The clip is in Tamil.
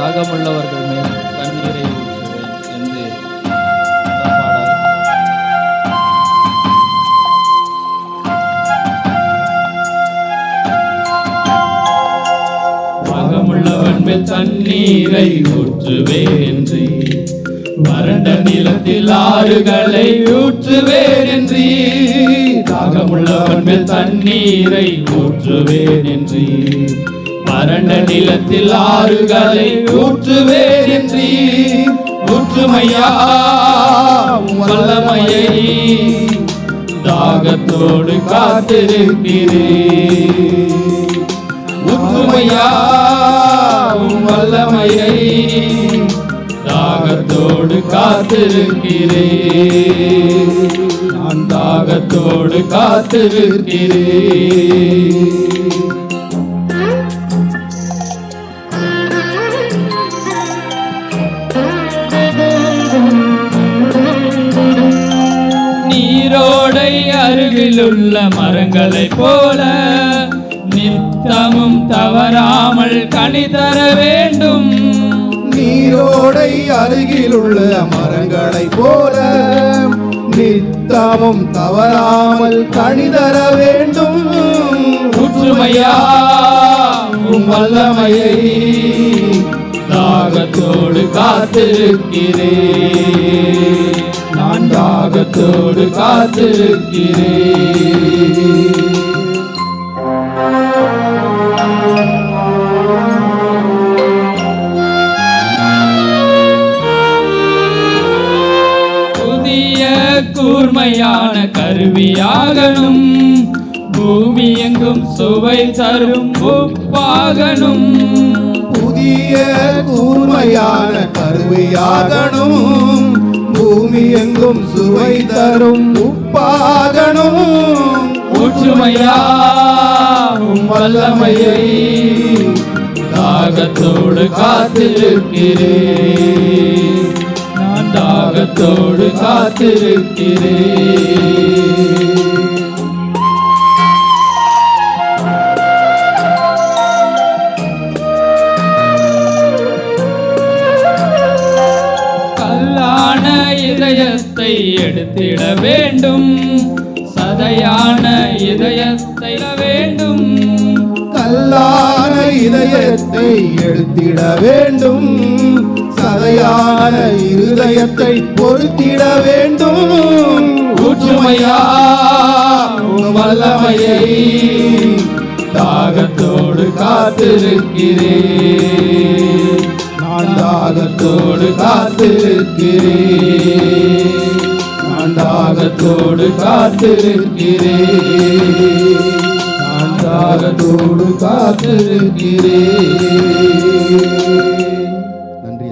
தாகமுள்ளவர்கள் மேல் தண்ணீரை ஊற்றுவேன் என்று தாகமுள்ளவன் மேல் தண்ணீரை ஊற்றுவேன் என்று வறண்ட நிலத்தில் ஆறுகளை ஊற்றுவேன் என்று தாகமுள்ளவன் மேல் தண்ணீரை ஊற்றுவேன் என்று வறண்ட நிலத்தில் ஆறுகளை ஊற்றுவேன் என்று ஊற்றுமையா வல்லமையை தாகத்தோடு காத்திருக்கிறேன் ஊற்றுமையா வல்லமையை தாகத்தோடு காத்திருக்கிறேன் நான் தாகத்தோடு காத்திருக்கிறேன். நீரோடை அருகிலுள்ள மரங்களைப் போல நித்தமும் தவறாமல் கனி தர வேண்டும். நீரோடை அருகிலுள்ள மரங்களைப் போல நித்தமும் தவறாமல் கணிதர வேண்டும். ஊற்றுமையா உம் வல்லமையை தாகத்தோடு காத்திருக்கிறேன். தாகத்தோடு காத்திருக்கிறேன் கூர்மையான கருவியாகணும். பூமி எங்கும் சுவை தரும் உப்பாகணும் புதிய கூர்மையான கருவியாகணும். எங்கும் சுவை தரும் உப்பாகணும். ஊற்றுமையா வல்லமையை தாகத்தோடு காத்திருக்கிறேன். நான் தாகத்தோடு காத்திருக்கிறேன். இதயத்தை எடுத்திட வேண்டும். சதையான இதயத்தை வேண்டும். கல்லான இதயத்தை எடுத்திட வேண்டும். சதையான இருதயத்தை பொருத்திட வேண்டும். ஊற்றுமையா வல்லமையை தாகத்தோடு காத்திருக்கிறேன். நான் தாகத்தோடு காத்திருக்கிறேன். நான் தாகத்தோடு காத்திருக்கிறேன். நான் தாகத்தோடு காத்திருக்கிறேன் நன்றி